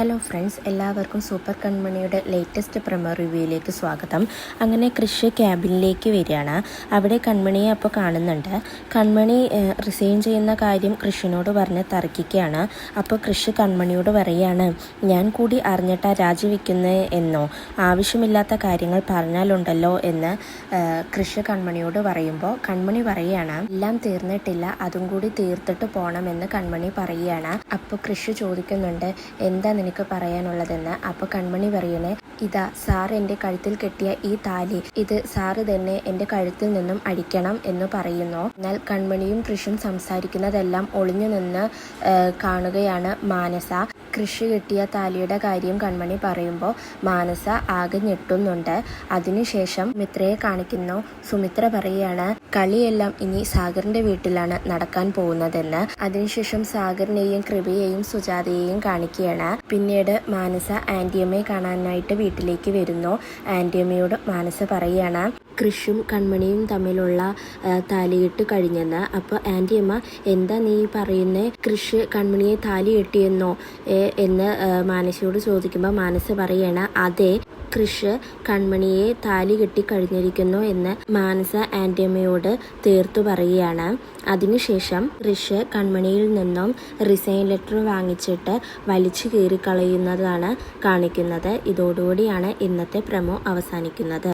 Hello friends എല്ലാവർക്കും super കൺമണിയുടെ latest promo റിവ്യൂയിലേക്ക് സ്വാഗതം. അങ്ങനെ കൃഷി ക്യാബിനിലേക്ക് വരികയാണ്. അവിടെ കൺമണിയെ അപ്പോൾ കാണുന്നുണ്ട്. കൺമണി റിസൈൻ ചെയ്യുന്ന കാര്യം കൃഷിനോട് പറഞ്ഞ് തർക്കിക്കുകയാണ്. അപ്പോൾ കൃഷി കൺമണിയോട് പറയുകയാണ് ഞാൻ കൂടി അറിഞ്ഞിട്ടാ രാജിവെക്കുന്നത് എന്നോ? ആവശ്യമില്ലാത്ത കാര്യങ്ങൾ പറഞ്ഞാലുണ്ടല്ലോ എന്ന് കൃഷി കൺമണിയോട് പറയുമ്പോൾ കൺമണി പറയുകയാണ് എല്ലാം തീർന്നിട്ടില്ല. അതും കൂടി തീർത്തിട്ട് പോകണമെന്ന് കൺമണി പറയുകയാണ്. അപ്പോൾ കൃഷി ചോദിക്കുന്നുണ്ട് എന്താ പറയാനുള്ളതെന്ന് അപ്പോൾ കൺമണി പറയണേ ഇതാ സാർ എന്റെ കഴുത്തിൽ കെട്ടിയ ഈ താലി ഇത് സാറ് തന്നെ എന്റെ കഴുത്തിൽ നിന്നും അടിക്കണം എന്ന് പറയുന്നു. എന്നാൽ കൺമണിയും കൃഷും സംസാരിക്കുന്നതെല്ലാം ഒളിഞ്ഞു നിന്ന് കാണുകയാണ് മാനസ. കൃഷി കിട്ടിയ താലിയുടെ കാര്യം കൺമണി പറയുമ്പോൾ മാനസ ആകെ ഞെട്ടുന്നുണ്ട്. അതിനുശേഷം മിത്രയെ കാണിക്കുന്നു. സുമിത്ര പറയുകയാണ് കളിയെല്ലാം ഇനി സാഗറിന്റെ വീട്ടിലാണ് നടക്കാൻ പോകുന്നതെന്ന്. അതിനുശേഷം സാഗറിനെയും കൃപയെയും സുജാതയെയും കാണിക്കുകയാണ്. പിന്നീട് മാനസ ആന്റിയമ്മയെ കാണാനായിട്ട് വീട്ടിലേക്ക് വരുന്നു. ആന്റിയമ്മയോട് മാനസ പറയുകയാണ് കൃഷും കൺമണിയും തമ്മിലുള്ള താലിയിട്ട് കഴിഞ്ഞെന്ന്. അപ്പോൾ ആന്റിയമ്മ എന്താ നീ പറയുന്നത് കൃഷ് കൺമണിയെ താലി കെട്ടിയെന്നോ? എന്ന് മാനസിയോട് ചോദിക്കുമ്പോൾ മാനസ് പറയണ അതെ കൃഷ് കൺമണിയെ താലി കെട്ടി കഴിഞ്ഞിരിക്കുന്നു എന്ന് മാനസ ആന്റിയമ്മയോട് തീർത്തു പറയുകയാണ്. അതിനുശേഷം കൃഷ് കൺമണിയിൽ നിന്നും റിസൈൻ ലെറ്റർ വാങ്ങിച്ചിട്ട് വലിച്ചു കീറിക്കളയുന്നതാണ് കാണിക്കുന്നത്. ഇതോടുകൂടിയാണ് ഇന്നത്തെ പ്രമോ അവസാനിക്കുന്നത്.